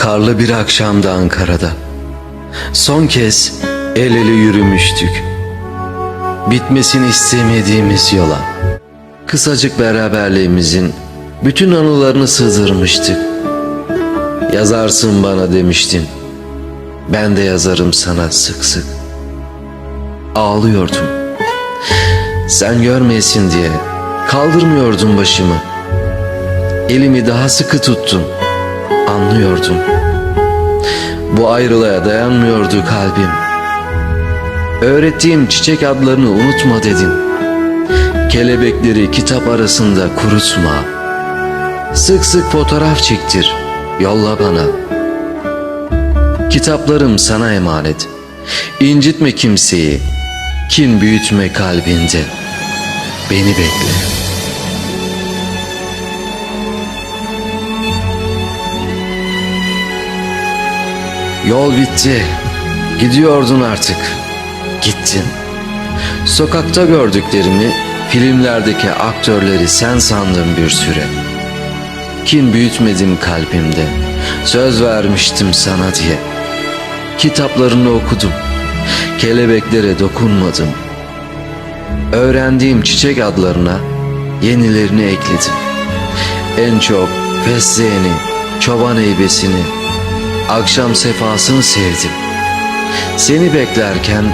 Karlı bir akşamda Ankara'da. Son kez el ele yürümüştük. Bitmesini istemediğimiz yola. Kısacık beraberliğimizin bütün anılarını sığdırmıştık. Yazarsın bana demiştin. Ben de yazarım sana sık sık. Ağlıyordum. Sen görmeyesin diye kaldırmıyordum başımı. Elimi daha sıkı tuttun. Anlıyordum. Bu ayrılığa dayanmıyordu kalbim. Öğrettiğim çiçek adlarını unutma dedin. Kelebekleri kitap arasında kurutma. Sık sık fotoğraf çektir, yolla bana. Kitaplarım sana emanet. İncitme kimseyi, kin büyütme kalbinde. Beni bekle. Yol bitti. Gidiyordun artık. Gittin. Sokakta gördüklerimi, filmlerdeki aktörleri sen sandın bir süre. Kin büyütmedim kalbimde. Söz vermiştim sana diye. Kitaplarını okudum. Kelebeklere dokunmadım. Öğrendiğim çiçek adlarına yenilerini ekledim. En çok fesleğeni, çoban heybesini, akşam sefasını sevdim. Seni beklerken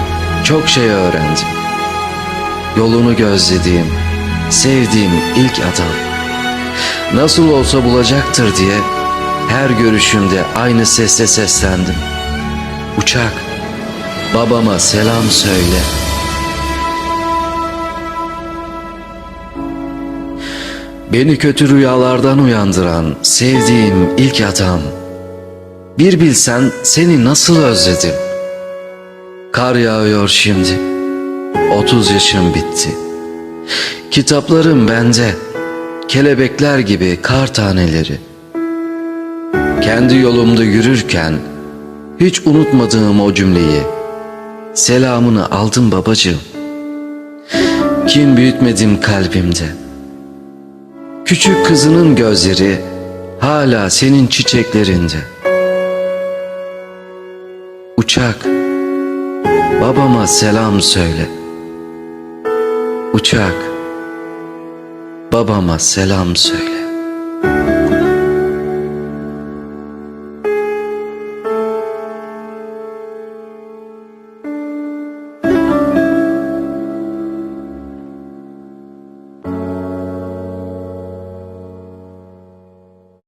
çok şey öğrendim. Yolunu gözlediğim, sevdiğim ilk adam. Nasıl olsa bulacaktır diye her görüşümde aynı sesle seslendim. Uçak, babama selam söyle. Beni kötü rüyalardan uyandıran sevdiğim ilk adam. Bir bilsen seni nasıl özledim. Kar yağıyor şimdi. 30 yaşım bitti. Kitaplarım bende. Kelebekler gibi kar taneleri. Kendi yolumda yürürken hiç unutmadığım o cümleyi. Selamını aldım babacığım. Kin büyütmedim kalbimde. Küçük kızının gözleri hala senin çiçeklerinde. Uçak, babama selam söyle. Uçak, babama selam söyle.